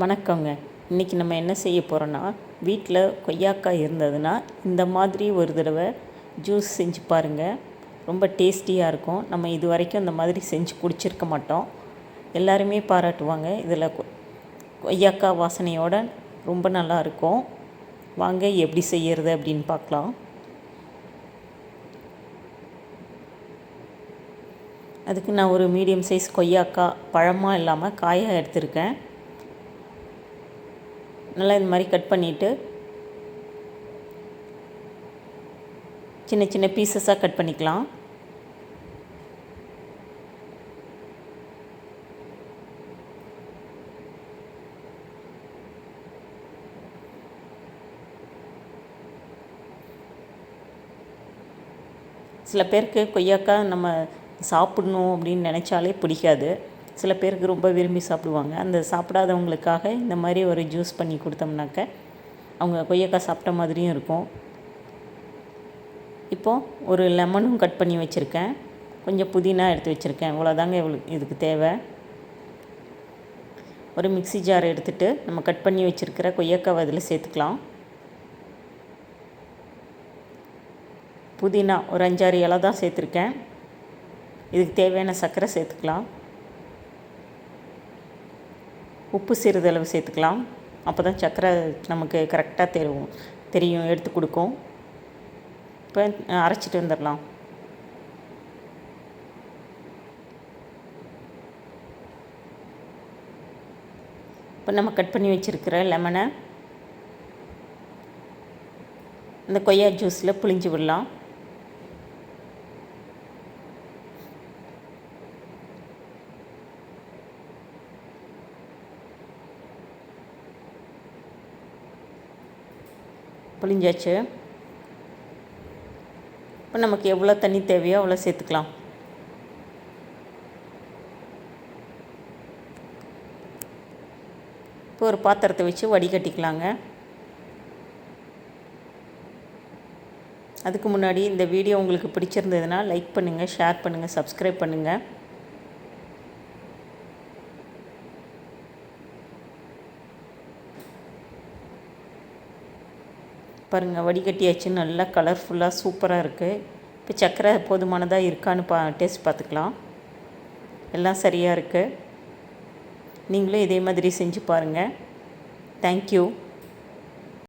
வணக்கங்க. இன்றைக்கி நம்ம என்ன செய்ய போகிறோன்னா வீட்டில் கொய்யாக்காய் இருந்ததுன்னா இந்த மாதிரி ஒரு தடவை ஜூஸ் செஞ்சு பாருங்கள் ரொம்ப டேஸ்டியாக இருக்கும். நம்ம இது வரைக்கும் இந்த மாதிரி செஞ்சு குடிச்சிருக்க மாட்டோம். எல்லாருமே பாராட்டுவாங்க. இதில் கொ- கொய்யாக்காய் வாசனையோட ரொம்ப நல்லா இருக்கும். வாங்க எப்படி செய்யறது அப்படின்னு பார்க்கலாம் அதுக்கு நான் ஒரு மீடியம் சைஸ் கொய்யாக்காய் பழமாக இல்லாமல் காயாக எடுத்திருக்கேன். நல்லா இந்த மாதிரி கட் பண்ணிவிட்டு சின்ன சின்ன பீசஸாக கட் பண்ணிக்கலாம். சில பேருக்கு கொய்யாக்காய் நம்ம சாப்பிடணும் அப்படின்னு நினச்சாலே பிடிக்காது. சில பேருக்கு ரொம்ப விரும்பி சாப்பிடுவாங்க. அந்த சாப்பிடாதவங்களுக்காக இந்த மாதிரி ஒரு ஜூஸ் பண்ணி கொடுத்தோம்னாக்க அவங்க கொய்யாக்காய் சாப்பிட்ட மாதிரியும் இருக்கும். இப்போது ஒரு லெமனும் கட் பண்ணி வச்சுருக்கேன். கொஞ்சம் புதினா எடுத்து வச்சுருக்கேன். இவ்வளோதாங்க இவ்வளோ இதுக்கு தேவை. ஒரு மிக்ஸி ஜார் எடுத்துகிட்டு நம்ம கட் பண்ணி வச்சுருக்கிற கொய்யாக்காவை அதில் சேர்த்துக்கலாம். புதினா ஒரு அஞ்சாறு இலை தான் சேர்த்துருக்கேன். இதுக்கு தேவையான சர்க்கரை சேர்த்துக்கலாம். உப்பு சிறிதளவு சேர்த்துக்கலாம். அப்போ தான் சர்க்கரை நமக்கு கரெக்டாக தெரியும் தெரியும் எடுத்து கொடுக்கும். இப்போ அரைச்சிட்டு வந்துடலாம். இப்போ நம்ம கட் பண்ணி வச்சுருக்கிற லெமனை இந்த கொய்யா ஜூஸில் புளிஞ்சு விடலாம். புளிஞ்சாச்சு இப்போ நமக்கு எவ்வளோ தண்ணி தேவையோ அவ்வளோ சேர்த்துக்கலாம். இப்போ ஒரு பாத்திரத்தை வச்சு வடிகட்டிக்கலாங்க. அதுக்கு முன்னாடி இந்த வீடியோ உங்களுக்கு பிடிச்சிருந்ததுன்னா லைக் பண்ணுங்கள் ஷேர் பண்ணுங்கள் சப்ஸ்கிரைப் பண்ணுங்கள் பாருங்கள் வடிகட்டியாச்சு. நல்லா கலர்ஃபுல்லாக சூப்பராக இருக்குது இப்போ சர்க்கரை போதுமானதாக இருக்கான்னு பா டேஸ்ட் பார்த்துக்கலாம் எல்லாம் சரியாக இருக்குது நீங்களும் இதே மாதிரி செஞ்சு பாருங்கள் தேங்க்யூ